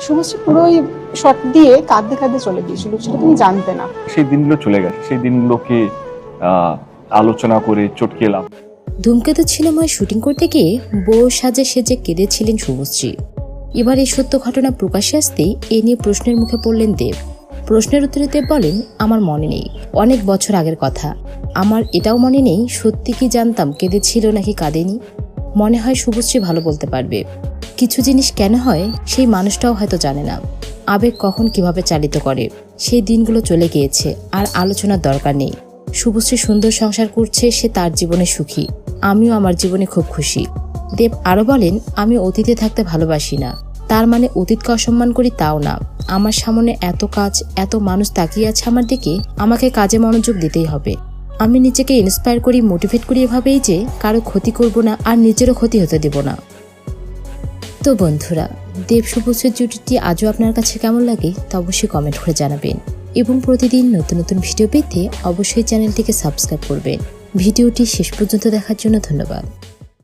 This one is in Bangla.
শুভশ্রী পুরোই শট দিয়ে কাঁদতে কাঁদতে চলে গিয়েছিল সেটা তুমি জানতে না। সেই দিনগুলো চলে গেছে সেই দিনগুলোকে আলোচনা করে চটকে ধূমকেতু ছিলময় শুটিং করতে গিয়ে বউ সাজে সেজে কেঁদেছিলেন শুভশ্রী এবার এই সত্য ঘটনা প্রকাশ্যে আসতেই এ নিয়ে প্রশ্নের মুখে পড়লেন দেব। প্রশ্নের উত্তরে দেব বলেন আমার মনে নেই। অনেক বছর আগের কথা। আমার এটাও মনে নেই সত্যি কি জানতাম কেঁদেছিল নাকি কাঁদেনি? মনে হয় শুভশ্রী ভালো বলতে পারবে। কিছু জিনিস কেন হয়, সেই মানুষটাও হয়তো জানে না। আবেগ কখন কীভাবে চালিত করে? সেই দিনগুলো চলে গিয়েছে, আর আলোচনার দরকার নেই। শুভশ্রী সুন্দর সংসার করছে, সে তার জীবনে সুখী। আমিও আমার জীবনে খুব খুশি। দেব আরও বলেন, আমি অতীতে থাকতে ভালোবাসি না। তার মানে অতীতকে অসম্মান করি তাও না। আমার সামনে এত কাজ, এত মানুষ তাকিয়ে আছে আমার দিকে, আমাকে কাজে মনোযোগ দিতেই হবে। আমি নিজেকে ইন্সপায়ার করি মোটিভেট করি এভাবেই যে, কারও ক্ষতি করব না, আর নিজেরও ক্ষতি হতে দেব না। তো বন্ধুরা, দেব শুভশ্রীর জুটিটি আজও আপনার কাছে কেমন লাগে তা অবশ্যই কমেন্ট করে জানাবেন। এবং প্রতিদিন নতুন নতুন ভিডিও পেতে অবশ্যই চ্যানেলটিকে সাবস্ক্রাইব করবেন। ভিডিওটি শেষ পর্যন্ত দেখার জন্য ধন্যবাদ।